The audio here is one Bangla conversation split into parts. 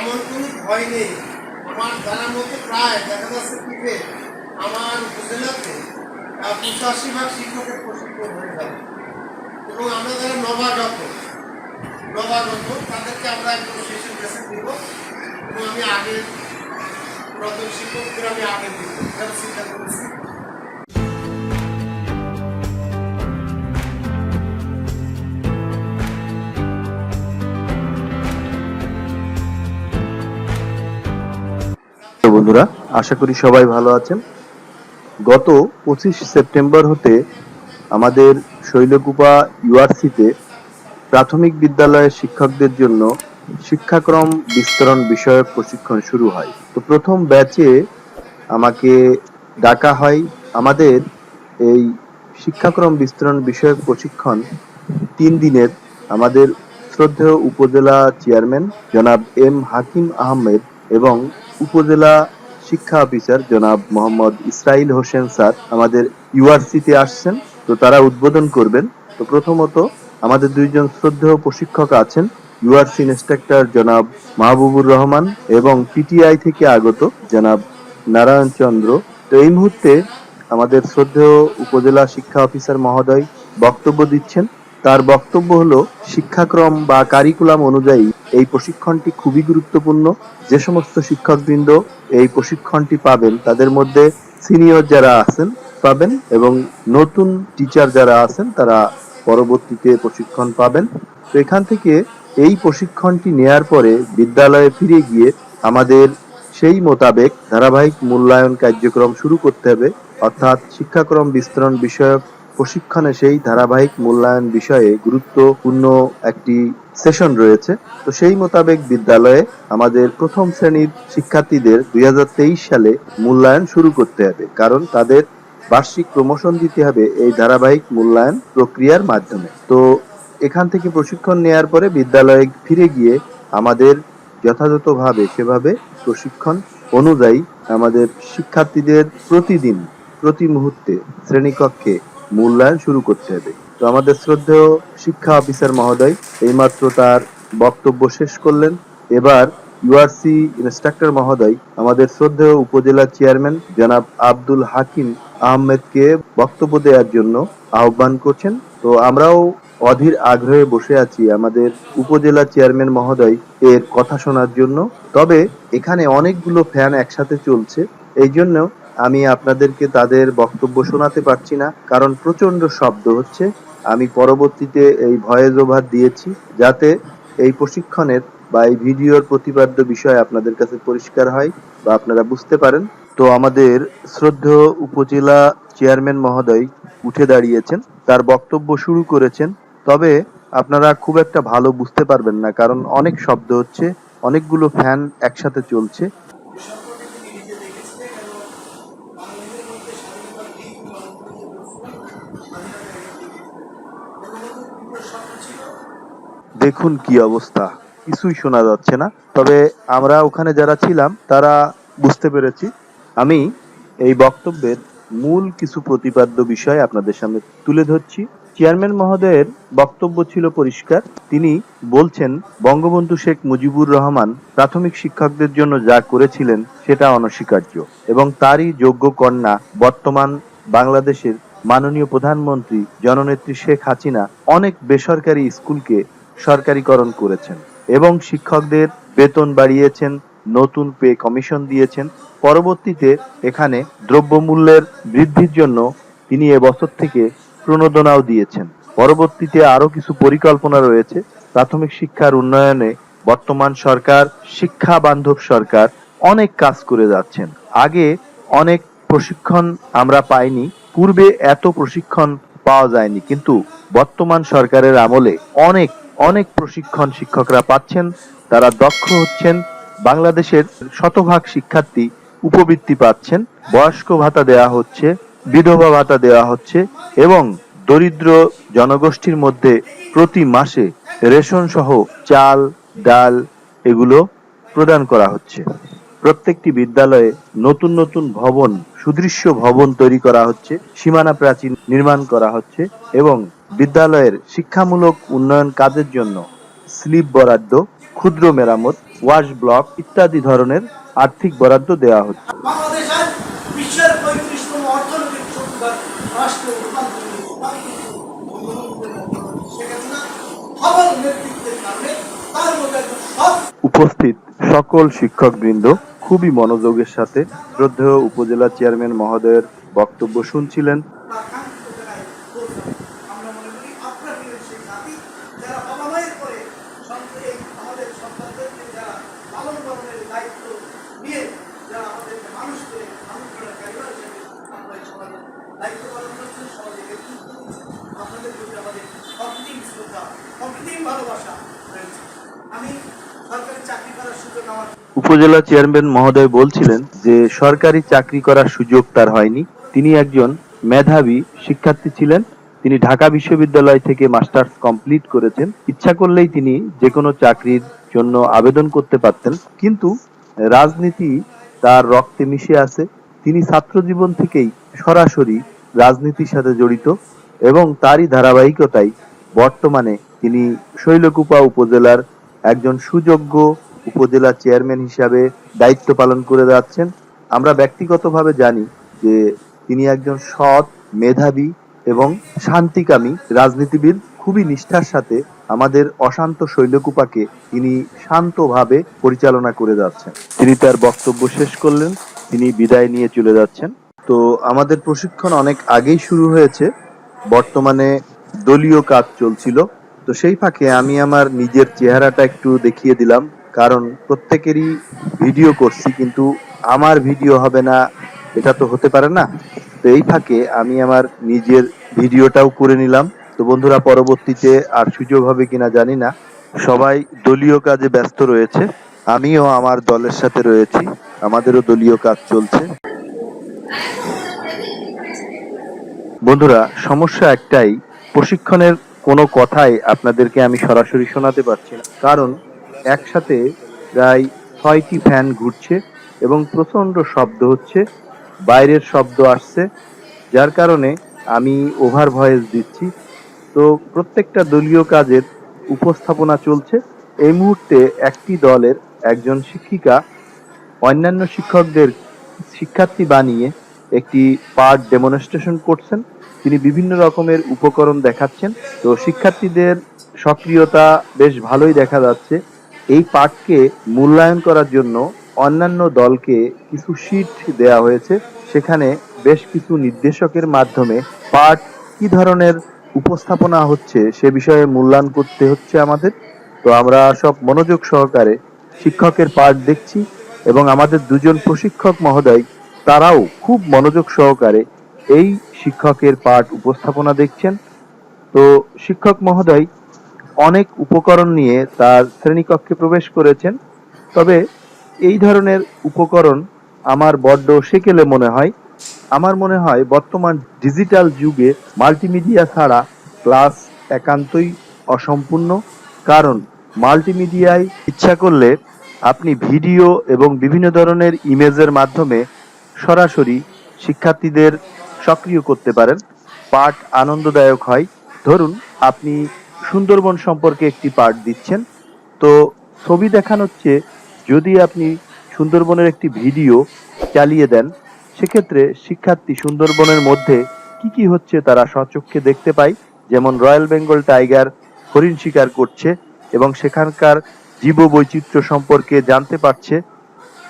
এমন কোনো ভয় নেই। আমার জানার মধ্যে প্রায় দেখা যাচ্ছে যে আমার উপজেলাতে পঁচাশি ভাগ শিক্ষকের প্রশিক্ষণ হয়ে যাবে এবং আমরা যারা নবাগত নবাগত, তাদেরকে আমরা একদম শেষের কাছে দিব। এবং আমি আগের পুরাতন শিক্ষকদের আমি আগে দিব। চিন্তা করেছি। আশা করি সবাই ভালো আছেন। গত পঁচিশ সেপ্টেম্বর হতে আমাদের শৈলকুপা ইউআরসিতে প্রাথমিক বিদ্যালয়ের শিক্ষকদের জন্য শিক্ষাক্রম বিস্তরণ বিষয়ক প্রশিক্ষণ শুরু হয়। তো প্রথম ব্যাচে আমাকে ডাকা হয় আমাদের এই শিক্ষাক্রম বিস্তরণ বিষয়ক প্রশিক্ষণ তিন দিনের আমাদের শ্রদ্ধেয় উপজেলা চেয়ারম্যান জনাব এম হাকিম আহমেদ এবং উপজেলা শিক্ষা অফিসার জনাব মোহাম্মদ ইসরাইল হোসেন স্যার আমাদের ইউআরসিতে আসছেন, তো তারা উদ্বোধন করবেন। তো প্রথমত আমাদের দুইজন শ্রদ্ধেয় প্রশিক্ষক আছেন, ইউআরসি ইন্সট্রাক্টর জনাব মাহবুবুর রহমান এবং পিটিআই থেকে আগত জনাব নারায়ণ চন্দ্র। তো এই মুহূর্তে আমাদের শ্রদ্ধেয় উপজেলা শিক্ষা অফিসার মহোদয় বক্তব্য দিচ্ছেন। তার বক্তব্য হলো, শিক্ষাক্রম বা কারিকুলাম অনুযায়ী এই প্রশিক্ষণটি খুবই গুরুত্বপূর্ণ। যে সমস্ত শিক্ষকবৃন্দ এই প্রশিক্ষণটি পাবেন, তাদের মধ্যে সিনিয়র যারা আছেন পাবেন এবং নতুন টিচার যারা আছেন তারা পরবর্তীতে প্রশিক্ষণ পাবেন। তো এখান থেকে এই প্রশিক্ষণটি নেয়ার পরে বিদ্যালয়ে ফিরে গিয়ে আমাদের সেই মোতাবেক ধারাবাহিক মূল্যায়ন কার্যক্রম শুরু করতে হবে। অর্থাৎ শিক্ষাক্রম বিস্তরণ বিষয়ক প্রশিক্ষণে সেই ধারাবাহিক মূল্যায়ন বিষয়ে গুরুত্বপূর্ণ একটি সেশন রয়েছে। তো সেই মোতাবেক বিদ্যালয়ে আমাদের প্রথম শ্রেণির শিক্ষার্থীদের দুই হাজার তেইশ সালে মূল্যায়ন শুরু করতে হবে। কারণ তাদের বার্ষিক প্রমোশন দিতে হবে এই ধারাবাহিক মূল্যায়ন প্রক্রিয়ার মাধ্যমে। তো এখান থেকে প্রশিক্ষণ নেয়ার পরে বিদ্যালয়ে ফিরে গিয়ে আমাদের যথাযথভাবে সেভাবে প্রশিক্ষণ অনুযায়ী আমাদের শিক্ষার্থীদের প্রতিদিন, প্রতি মুহূর্তে শ্রেণীকক্ষে মূল্যায়ন শুরু করতে হবে। তো আমাদের শ্রদ্ধেয় শিক্ষা অফিসার মহোদয় এইমাত্র তার বক্তব্য শেষ করলেন। এবার ইউআরসি ইনস্ট্রাক্টর মহোদয় আমাদের শ্রদ্ধেয় উপজেলা চেয়ারম্যান জনাব আব্দুল হাকিম আহমেদকে বক্তব্য দেওয়ার জন্য আহ্বান করছেন। তো আমরাও অধীর আগ্রহে বসে আছি আমাদের উপজেলা চেয়ারম্যান মহোদয় এর কথা শোনার জন্য। তবে এখানে অনেকগুলো ফ্যান একসাথে চলছে। এই জন্য আমি আপনাদেরকে তাদের বক্তব্য শোনাতে পারছি না, কারণ প্রচণ্ড শব্দ হচ্ছে। আমি পরবর্তীতে এই ভয়েস ওভার দিয়েছি, যাতে এই প্রশিক্ষণের বা এই ভিডিওর প্রতিপাদ্য বিষয় আপনাদের কাছে পরিষ্কার হয় বা আপনারা বুঝতে পারেন। তো আমাদের শ্রদ্ধেয় উপজেলা চেয়ারম্যান মহোদয় উঠে দাঁড়িয়েছেন, তার বক্তব্য শুরু করেছেন। তবে আপনারা খুব একটা ভালো বুঝতে পারবেন না, কারণ অনেক শব্দ হচ্ছে, অনেকগুলো ফ্যান একসাথে চলছে। দেখুন কি অবস্থা। কিছুই শোনা যাচ্ছে না। তবে আমরা ওখানে যারা ছিলাম, তারা বুঝতে পেরেছি। আমি এই বক্তব্যের মূল কিছু প্রতিপাদ্য বিষয় আপনাদের সামনে তুলে ধরছি। চেয়ারম্যান মহোদয়ের বক্তব্য ছিল পরিষ্কার। তিনি বলছেন, বঙ্গবন্ধু শেখ মুজিবুর রহমান প্রাথমিক শিক্ষকদের জন্য যা করেছিলেন, সেটা অনস্বীকার্য। এবং তারই যোগ্য কন্যা বর্তমান বাংলাদেশের মাননীয় প্রধানমন্ত্রী জননেত্রী শেখ হাসিনা অনেক বেসরকারি স্কুলকে সরকারিকরণ করেছেন এবং শিক্ষকদের বেতন বাড়িয়েছেন, নতুন পে কমিশন দিয়েছেন। পরবর্তীতে এখানে দ্রব্যমূল্যের বৃদ্ধির জন্য তিনি এবছর থেকে প্রণোদনাও দিয়েছেন। পরবর্তীতে আরও কিছু পরিকল্পনা রয়েছে। প্রাথমিক শিক্ষার উন্নয়নে বর্তমান সরকার, শিক্ষা বান্ধব সরকার অনেক কাজ করে যাচ্ছেন। আগে অনেক প্রশিক্ষণ আমরা পাইনি, পূর্বে এত প্রশিক্ষণ পাওয়া যায়নি, কিন্তু বর্তমান সরকারের আমলে অনেক অনেক প্রশিক্ষণ শিক্ষকরা পাচ্ছেন, তারা দক্ষ হচ্ছেন, বাংলাদেশের শতভাগ শিক্ষার্থী উপবৃত্তি পাচ্ছেন, বয়স্ক ভাতা দেওয়া হচ্ছে, বিধবা ভাতা দেওয়া হচ্ছে এবং দরিদ্র জনগোষ্ঠীর মধ্যে প্রতি মাসে রেশন সহ চাল, ডাল এগুলো প্রদান করা হচ্ছে। প্রত্যেকটি বিদ্যালয়ে নতুন নতুন ভবন, সুদৃশ্য ভবন তৈরি করা হচ্ছে, সীমানা প্রাচীর নির্মাণ করা হচ্ছে এবং বিদ্যালয়ের শিক্ষামূলক উন্নয়ন কাজের জন্য স্লিপ বরাদ্দ ক্ষুদ্র মেরামত ওয়াশ ব্লক ইত্যাদি ধরনের আর্থিক বরাদ্দ দেওয়া হচ্ছে। উপস্থিত সকল শিক্ষকবৃন্দ খুবই মনোযোগের সাথে শ্রদ্ধেয় উপজেলা চেয়ারম্যান মহোদয়ের বক্তব্য শুনছিলেন তার কাঙ্ক্ষিত জায়গায় পৌঁছাবে আমরা মনে করি আপনার দিনের সেই জাতি যারা বাবা মায়ের পরে সন্তান- এই আমাদের সন্তানদেরকে যারা লালন পালনের দায়িত্ব নিয়ে যারা আমাদেরকে মানুষ করে মানুষ করার দায়িত্ব পালন করছেন সমাজে নেতৃত্ব আপনাদের প্রতি আমাদের অকৃত্রিম শ্রদ্ধা অকৃত্রিম ভালোবাসা রয়েছে। আমি সরকারি চাকরি করার সুযোগ আমার উপজেলা চেয়ারম্যান মহোদয় বলছিলেন যে, সরকারি চাকরি করার সুযোগ তার হয়নি। তিনি একজন মেধাবী শিক্ষার্থী ছিলেন। তিনি ঢাকা বিশ্ববিদ্যালয় থেকে মাস্টার্স কমপ্লিট করেছেন। ইচ্ছা করলেই তিনি যে কোনো চাকরির জন্য আবেদন করতে পারতেন। কিন্তু রাজনীতি তার রক্তে মিশে আছে। তিনি ছাত্র জীবন থেকেই সরাসরি রাজনীতির সাথে জড়িত এবং তারই ধারাবাহিকতায় বর্তমানে তিনি শৈলকুপা উপজেলার একজন সুযোগ্য উপজেলা চেয়ারম্যান হিসাবে দায়িত্ব পালন করে যাচ্ছেন। আমরা ব্যক্তিগতভাবে জানি যে তিনি একজন সৎ, মেধাবী এবং শান্তিকামী রাজনীতিবিদ। খুবই নিষ্ঠার সাথে আমাদের অশান্ত শৈলকুপাকে তিনি শান্তভাবে পরিচালনা করে যাচ্ছেন। তিনি তার বক্তব্য শেষ করলেন, তিনি বিদায় নিয়ে চলে যাচ্ছেন। তো আমাদের প্রশিক্ষণ অনেক আগেই শুরু হয়েছে, বর্তমানে দলীয় কাজ চলছিল। তো সেই ফাঁকে আমি আমার নিজের চেহারাটা একটু দেখিয়ে দিলাম, কারণ প্রত্যেকেরই ভিডিও করছি, কিন্তু আমার ভিডিও হবে না, এটা তো হতে পারে না। তো এই ফাঁকে আমি আমার নিজের ভিডিওটাও করে নিলাম। তো বন্ধুরা, পরবর্তীতে আর সুযোগ হবে কিনা জানি না। সবাই দলীয় কাজে ব্যস্ত রয়েছে। আমিও আমার দলের সাথে রয়েছি। আমাদেরও দলীয় কাজ চলছে। বন্ধুরা, সমস্যা একটাই, প্রশিক্ষণের কোনো কথাই আপনাদেরকে আমি সরাসরি শোনাতে পারছি না। কারণ একসাথে প্রায় ছয়টি ফ্যান ঘুরছে এবং প্রচণ্ড শব্দ হচ্ছে, বাইরের শব্দ আসছে, যার কারণে আমি ওভার ভয়েস দিচ্ছি। তো প্রত্যেকটা দলীয় কাজের উপস্থাপনা চলছে। এই মুহূর্তে একটি দলের একজন শিক্ষিকা অন্যান্য শিক্ষকদের শিক্ষার্থী বানিয়ে একটি পার্ট ডেমনস্ট্রেশন করছেন। তিনি বিভিন্ন রকমের উপকরণ দেখাচ্ছেন। তো শিক্ষার্থীদের সক্রিয়তা বেশ ভালোই দেখা যাচ্ছে। এই পাঠকে মূল্যায়ন করার জন্য অন্যান্য দলকে কিছু শীট দেয়া হয়েছে। সেখানে বেশ কিছু নির্দেশকের মাধ্যমে পাঠ কি ধরনের উপস্থাপনা হচ্ছে, সে বিষয়ে মূল্যায়ন করতে হচ্ছে আমাদের। তো আমরা সব মনোযোগ সহকারে শিক্ষকের পাঠ দেখছি এবং আমাদের দুজন প্রশিক্ষক মহোদয়, তারাও খুব মনোযোগ সহকারে এই শিক্ষকের পাঠ উপস্থাপনা দেখছেন। তো শিক্ষক মহোদয়, অনেক উপকরণ নিয়ে তার শ্রেণীকক্ষে প্রবেশ করেছেন। তবে এই ধরনের উপকরণ আমার বড্ড সেকেলে মনে হয়। আমার মনে হয় বর্তমান ডিজিটাল যুগে মাল্টিমিডিয়া ছাড়া ক্লাস একান্তই অসম্পূর্ণ। কারণ মাল্টিমিডিয়ায় ইচ্ছা করলে আপনি ভিডিও এবং বিভিন্ন ধরনের ইমেজের মাধ্যমে সরাসরি শিক্ষার্থীদের সক্রিয় করতে পারেন। পাঠ আনন্দদায়ক হয়। ধরুন, আপনি সুন্দরবন সম্পর্কে একটি পাঠ দিচ্ছেন। তো ছবি দেখানোর চেয়ে যদি আপনি সুন্দরবনের একটি ভিডিও চালিয়ে দেন সেক্ষেত্রে শিক্ষার্থী সুন্দরবনের মধ্যে কি কি হচ্ছে তারা স্বচক্ষে দেখতে পায়? যেমন রয়্যাল বেঙ্গল টাইগার, হরিণ শিকার করছে এবং সেখানকার জীববৈচিত্র্য সম্পর্কে জানতে পারছে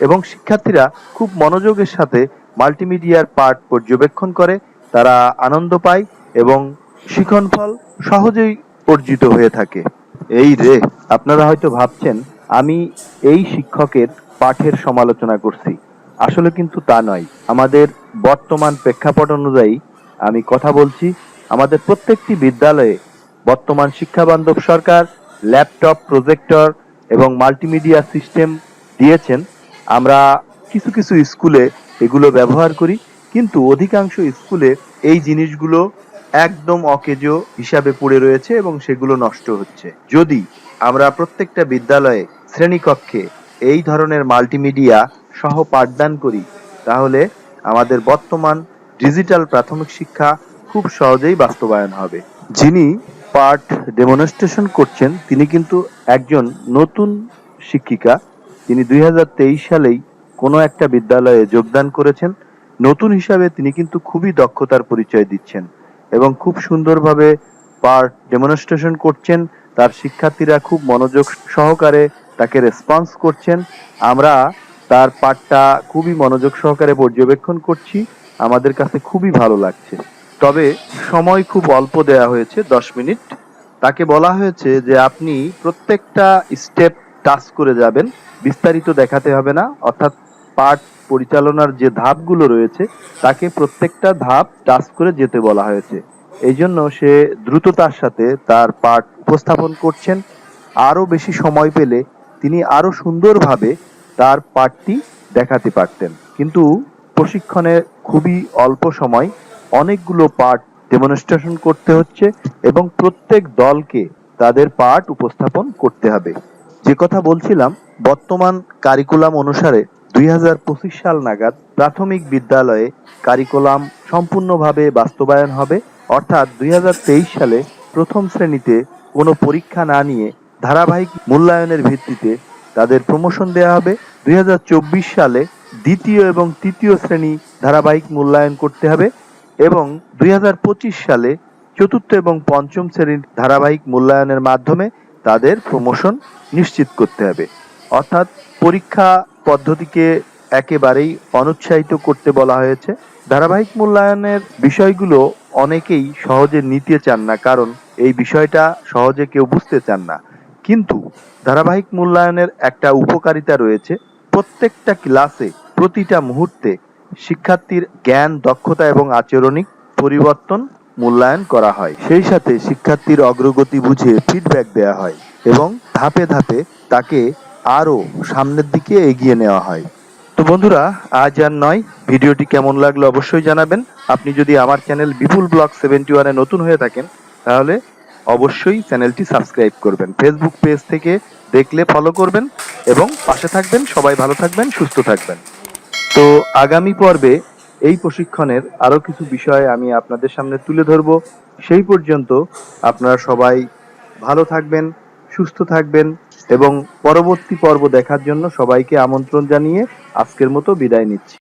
এবং শিক্ষার্থীরা খুব মনোযোগের সাথে মাল্টিমিডিয়ার পাঠ পর্যবেক্ষণ করে, তারা আনন্দ পায় এবং শিখনফল সহজেই অর্জিত হয়ে থাকে। এই রে, আপনারা হয়তো ভাবছেন, আমি এই শিক্ষকের পাঠের সমালোচনা করছি। আসলে কিন্তু তা নয়। আমাদের বর্তমান প্রেক্ষাপট অনুযায়ী আমি কথা বলছি, আমাদের প্রত্যেকটি বিদ্যালয়ে বর্তমান শিক্ষা বান্ধব সরকার, ল্যাপটপ, প্রজেক্টর এবং মাল্টিমিডিয়া সিস্টেম দিয়েছেন। আমরা কিছু কিছু স্কুলে এগুলো ব্যবহার করি, কিন্তু অধিকাংশ স্কুলে এই জিনিসগুলো একদম অকেজো হিসাবে পড়ে রয়েছে এবং সেগুলো নষ্ট হচ্ছে। যদি আমরা প্রত্যেকটা বিদ্যালয়ে শ্রেণীকক্ষে এই ধরনের মাল্টিমিডিয়া সহ পাঠদান করি, তাহলে আমাদের বর্তমান ডিজিটাল প্রাথমিক শিক্ষা খুব সহজেই বাস্তবায়ন হবে। যিনি পাঠ ডেমনস্ট্রেশন করছেন, তিনি কিন্তু একজন নতুন শিক্ষিকা। তিনি দু হাজার তেইশ সালেই কোনো একটা বিদ্যালয়ে যোগদান করেছেন। নতুন হিসাবে তিনি কিন্তু খুবই দক্ষতার পরিচয় দিচ্ছেন এবং খুব সুন্দরভাবে পার্ট ডেমনস্ট্রেশন করছেন। তার শিক্ষার্থীরা খুব মনোযোগ সহকারে তাকে রেসপন্স করছেন। আমরা তার পাঠটা খুবই মনোযোগ সহকারে পর্যবেক্ষণ করছি। আমাদের কাছে খুবই ভালো লাগছে। তবে সময় খুব অল্প দেয়া হয়েছে, দশ মিনিট। তাকে বলা হয়েছে যে আপনি প্রত্যেকটা স্টেপ টাচ করে যাবেন, বিস্তারিত দেখাতে হবে না। অর্থাৎ পাঠ পরিচালনার যে ধাপগুলো রয়েছে, তাকে প্রত্যেকটা ধাপ টাচ করে যেতে বলা হয়েছে। এই জন্য সে দ্রুততার সাথে তার পাঠ উপস্থাপন করছেন। আরও বেশি সময় পেলে তিনি আরও সুন্দরভাবে তার পাঠটি দেখাতে পারতেন। কিন্তু প্রশিক্ষণে খুবই অল্প সময় অনেকগুলো পার্ট ডেমনস্ট্রেশন করতে হচ্ছে এবং প্রত্যেক দলকে তাদের পাঠ উপস্থাপন করতে হবে। যে কথা বলছিলাম, বর্তমান কারিকুলাম অনুসারে দুই হাজার পঁচিশ সাল নাগাদ প্রাথমিক বিদ্যালয়ে কারিকুলাম সম্পূর্ণভাবে বাস্তবায়ন হবে। অর্থাৎ দুই হাজার তেইশ সালে প্রথম শ্রেণীতে কোনো পরীক্ষা না নিয়ে ধারাবাহিক মূল্যায়নের ভিত্তিতে তাদের প্রমোশন দেওয়া হবে। দুই হাজার চব্বিশ সালে দ্বিতীয় এবং তৃতীয় শ্রেণি ধারাবাহিক মূল্যায়ন করতে হবে এবং দুই হাজার পঁচিশ সালে চতুর্থ এবং পঞ্চম শ্রেণির ধারাবাহিক মূল্যায়নের মাধ্যমে তাদের প্রমোশন নিশ্চিত করতে হবে। অর্থাৎ পরীক্ষা পদ্ধতিকে একেবারেই অনুৎসাহিত করতে বলা হয়েছে। ধারাবাহিক মূল্যায়নের বিষয়গুলো অনেকেই সহজে নিতে চান না, কারণ এই বিষয়টা সহজে কেউ বুঝতে চান না। কিন্তু ধারাবাহিক মূল্যায়নের একটা উপকারিতা রয়েছে। প্রত্যেকটা ক্লাসে প্রতিটা মুহূর্তে শিক্ষার্থীর জ্ঞান, দক্ষতা এবং আচরণিক পরিবর্তন মূল্যায়ন করা হয়। সেই সাথে শিক্ষার্থীর অগ্রগতি বুঝে ফিডব্যাক দেওয়া হয় এবং ধাপে ধাপে তাকে আরও সামনের দিকে এগিয়ে নেওয়া হয়। তো বন্ধুরা, আজ আর নয়। ভিডিওটি কেমন লাগল অবশ্যই জানাবেন। আপনি যদি আমার চ্যানেল বিপুল ব্লগ সেভেন্টি ওয়ানে নতুন হয়ে থাকেন, তাহলে অবশ্যই চ্যানেলটি সাবস্ক্রাইব করবেন। ফেসবুক পেজ থেকে দেখলে ফলো করবেন এবং পাশে থাকবেন। সবাই ভালো থাকবেন, সুস্থ থাকবেন। তো আগামী পর্বে এই প্রশিক্ষণের আরও কিছু বিষয় আমি আপনাদের সামনে তুলে ধরব। সেই পর্যন্ত আপনারা সবাই ভালো থাকবেন, সুস্থ থাকবেন এবং পরবর্তী পর্ব দেখার জন্য সবাইকে আমন্ত্রণ জানিয়ে আজকের মতো বিদায় নিচ্ছি।